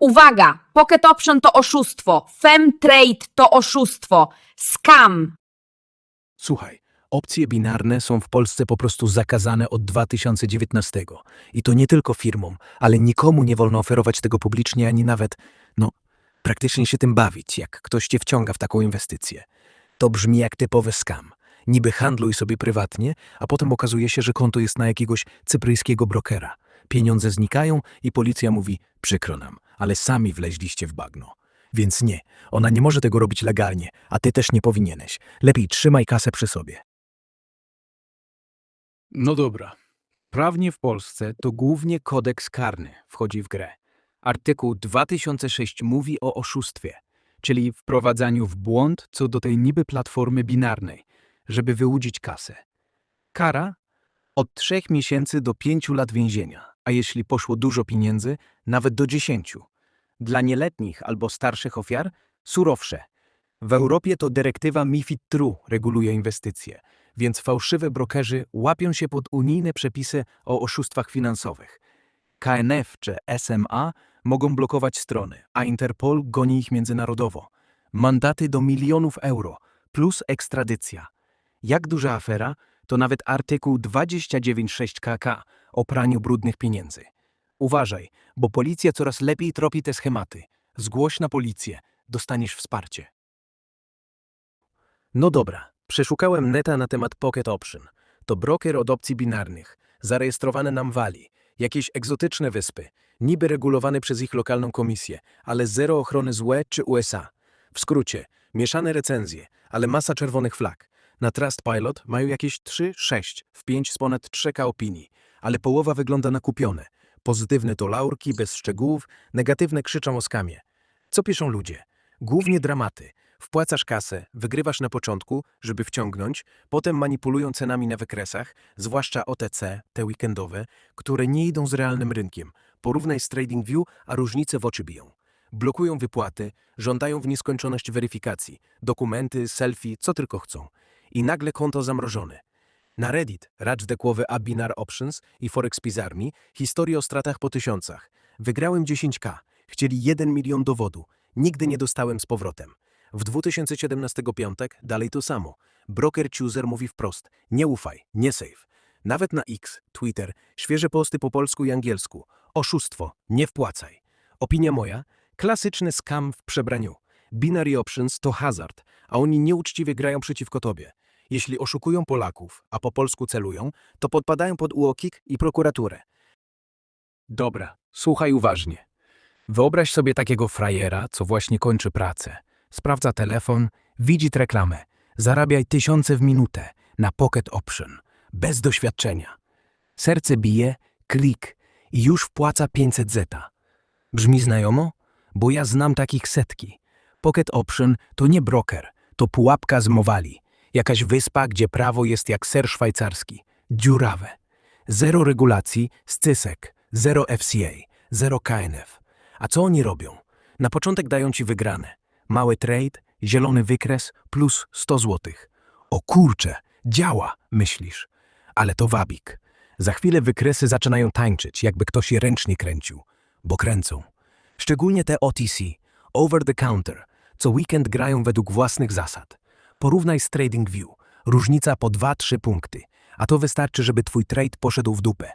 Uwaga! Pocket Option to oszustwo. Femtrade to oszustwo. Scam. Słuchaj, opcje binarne są w Polsce po prostu zakazane od 2019. I to nie tylko firmom, ale nikomu nie wolno oferować tego publicznie, ani nawet, no, praktycznie się tym bawić, jak ktoś cię wciąga w taką inwestycję. To brzmi jak typowy scam. Niby handluj sobie prywatnie, a potem okazuje się, że konto jest na jakiegoś cypryjskiego brokera. Pieniądze znikają i policja mówi, przykro nam, ale sami wleźliście w bagno. Więc nie, ona nie może tego robić legalnie, a ty też nie powinieneś. Lepiej trzymaj kasę przy sobie. No dobra. Prawnie w Polsce to głównie kodeks karny wchodzi w grę. Artykuł 2006 mówi o oszustwie, czyli wprowadzaniu w błąd co do tej niby platformy binarnej, żeby wyłudzić kasę. Kara od 3 miesięcy do 5 lat więzienia, a jeśli poszło dużo pieniędzy, nawet do 10. Dla nieletnich albo starszych ofiar surowsze. W Europie to dyrektywa MIFID II reguluje inwestycje, więc fałszywe brokerzy łapią się pod unijne przepisy o oszustwach finansowych. KNF czy SMA mogą blokować strony, a Interpol goni ich międzynarodowo. Mandaty do milionów euro plus ekstradycja. Jak duża afera, to nawet artykuł 296 KK o praniu brudnych pieniędzy. Uważaj, bo policja coraz lepiej tropi te schematy. Zgłoś na policję, dostaniesz wsparcie. No dobra, przeszukałem neta na temat Pocket Option. To broker od opcji binarnych, zarejestrowany na Mali, jakieś egzotyczne wyspy, niby regulowany przez ich lokalną komisję, ale zero ochrony złe czy USA. W skrócie, mieszane recenzje, ale masa czerwonych flag. Na Trustpilot mają jakieś 3-6 w 5 z ponad 3K opinii, ale połowa wygląda na kupione. Pozytywne to laurki, bez szczegółów, negatywne krzyczą o skamie. Co piszą ludzie? Głównie dramaty. Wpłacasz kasę, wygrywasz na początku, żeby wciągnąć, potem manipulują cenami na wykresach, zwłaszcza OTC, te weekendowe, które nie idą z realnym rynkiem. Porównaj z TradingView, a różnice w oczy biją. Blokują wypłaty, żądają w nieskończoność weryfikacji, dokumenty, selfie, co tylko chcą. I nagle konto zamrożone. Na Reddit racz dekłowy Abinar Options i Forex Pizarmi historie o stratach po tysiącach. Wygrałem 10k, chcieli 1 milion dowodu. Nigdy nie dostałem z powrotem. W 2017 piątek dalej to samo. Broker Chooser mówi wprost: nie ufaj, nie save. Nawet na X, Twitter, świeże posty po polsku i angielsku. Oszustwo, nie wpłacaj. Opinia moja: klasyczny scam w przebraniu. Binary options to hazard, a oni nieuczciwie grają przeciwko tobie. Jeśli oszukują Polaków, a po polsku celują, to podpadają pod UOKiK i prokuraturę. Dobra, słuchaj uważnie. Wyobraź sobie takiego frajera, co właśnie kończy pracę. Sprawdza telefon, widzi reklamę. Zarabiaj tysiące w minutę na Pocket Option, bez doświadczenia. Serce bije, klik i już wpłaca 500 zeta. Brzmi znajomo? Bo ja znam takich setki. Pocket Option to nie broker, to pułapka z Mowali. Jakaś wyspa, gdzie prawo jest jak ser szwajcarski. Dziurawe. Zero regulacji, scysek, zero FCA, zero KNF. A co oni robią? Na początek dają ci wygrane. Mały trade, zielony wykres plus 100 złotych. O kurcze, działa, myślisz. Ale to wabik. Za chwilę wykresy zaczynają tańczyć, jakby ktoś je ręcznie kręcił. Bo kręcą. Szczególnie te OTC, over the counter, co weekend grają według własnych zasad. Porównaj z TradingView. Różnica po 2-3 punkty. A to wystarczy, żeby twój trade poszedł w dupę.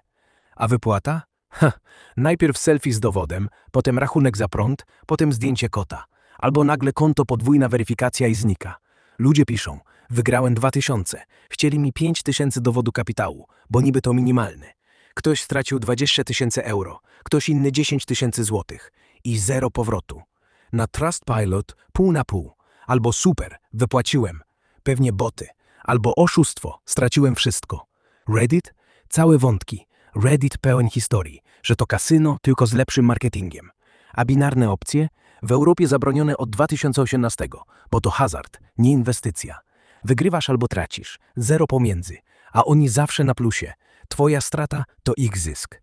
A wypłata? Ha, najpierw selfie z dowodem, potem rachunek za prąd, potem zdjęcie kota. Albo nagle konto podwójna weryfikacja i znika. Ludzie piszą, wygrałem 2000, chcieli mi 5000 dowodu kapitału, bo niby to minimalny. Ktoś stracił 20 tysięcy euro, ktoś inny 10 tysięcy złotych i zero powrotu. Na Trustpilot pół na pół. Albo super, wypłaciłem. Pewnie boty. Albo oszustwo, straciłem wszystko. Reddit? Całe wątki. Reddit pełen historii, że to kasyno tylko z lepszym marketingiem. A binarne opcje? W Europie zabronione od 2018, bo to hazard, nie inwestycja. Wygrywasz albo tracisz, zero pomiędzy, a oni zawsze na plusie. Twoja strata to ich zysk.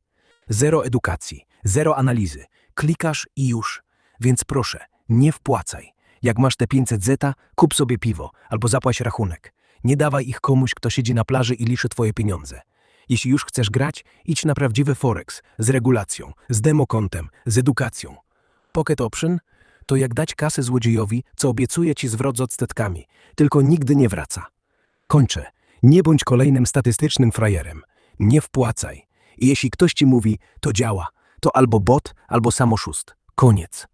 Zero edukacji, zero analizy. Klikasz i już. Więc proszę, nie wpłacaj. Jak masz te 500 zeta, kup sobie piwo albo zapłać rachunek. Nie dawaj ich komuś, kto siedzi na plaży i liczy twoje pieniądze. Jeśli już chcesz grać, idź na prawdziwy Forex, z regulacją, z demokontem, z edukacją. Pocket Option to jak dać kasę złodziejowi, co obiecuje ci zwrot z odsetkami, tylko nigdy nie wraca. Kończę. Nie bądź kolejnym statystycznym frajerem. Nie wpłacaj. I jeśli ktoś ci mówi, to działa, to albo bot, albo sam oszust. Koniec.